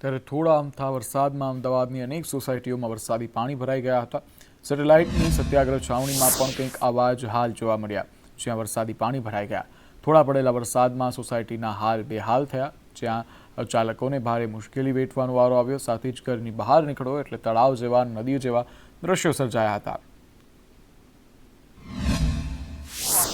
ત્યારે થોડા અમથા વરસાદમાં અમદાવાદની અનેક સોસાયટીઓમાં વરસાદી પાણી ભરાઈ ગયા હતા. સેટેલાઇટની સત્યાગ્રહ છાવણીમાં પણ કંઈક આવાજ હાલ જોવા મળ્યા, જ્યાં વરસાદી પાણી ભરાઈ ગયા. થોડા પડેલા વરસાદમાં સોસાયટીના હાલ બેહાલ થયા, જ્યાં ચાલકોને ભારે મુશ્કેલી વેઠવાનો વારો આવ્યો. સાથે જ ઘરની બહાર નીકળો એટલે તળાવ જેવા નદી જેવા દ્રશ્યો સર્જાયા હતા.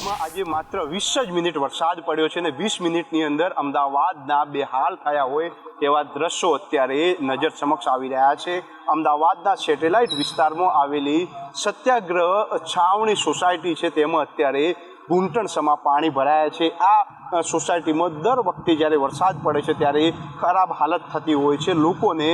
માં આજે માત્ર વીસ જ મિનિટ વરસાદ પડ્યો છે અને વીસ મિનિટની અંદર અમદાવાદના બેહાલ થયા હોય તેવા દ્રશ્યો અત્યારે નજર સમક્ષ આવી રહ્યા છે. અમદાવાદના સેટેલાઇટ વિસ્તારમાં આવેલી સત્યાગ્રહ છાવણી સોસાયટી છે. તેમાં અત્યારે ઘૂંટણ સમા પાણી ભરાયા છે. આ સોસાયટીમાં દર વખતે જ્યારે વરસાદ પડે છે ત્યારે ખરાબ હાલત થતી હોય છે. લોકોને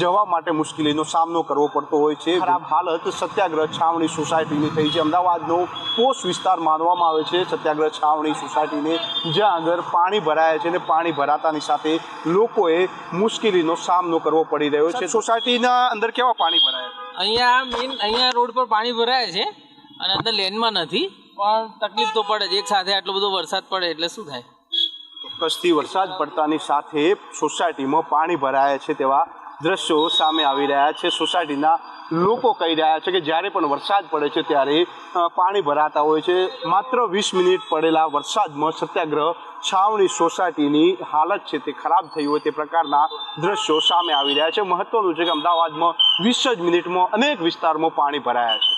જવા માટે મુશ્કેલીનો સામનો કરવો પડતો હોય છે. ખરાબ હાલત સત્યાગ્રહ છાવણી સોસાયટીની થઈ છે. અમદાવાદનો પોસ્ટ વિસ્તાર માનવામાં આવે છે. સત્યાગ્રહ છાવણી સોસાયટીને જ્યાં આગળ પાણી ભરાયા છે અને પાણી ભરાતાની સાથે લોકોએ મુશ્કેલીનો સામનો કરવો પડી રહ્યો છે. સોસાયટીના અંદર કેવા પાણી ભરાયા? અહીંયા મેઇન અહીંયા રોડ પર પાણી ભરાય છે અને અંદર લેનમાં નથી. પણ તકલીફ તો પડે જ એક સાથે આટલો બધો વરસાદ પડે એટલે શું થાય? ચોક્કસથી વરસાદ પડતાની સાથે સોસાયટીમાં પાણી ભરાયા છે તેવા દ્રશ્યો સામે આવી રહ્યા છે. સોસાયટીના લોકો કહી રહ્યા છે કે જ્યારે પણ વરસાદ પડે છે ત્યારે પાણી ભરાતા હોય છે. માત્ર વીસ મિનિટ પડેલા વરસાદમાં સત્યાગ્રહ છાવણી સોસાયટીની હાલત છે તે ખરાબ થઈ હોય તે પ્રકારના દ્રશ્યો સામે આવી રહ્યા છે. મહત્વનું છે કે અમદાવાદમાં વીસ જ મિનિટમાં અનેક વિસ્તારમાં પાણી ભરાયા છે.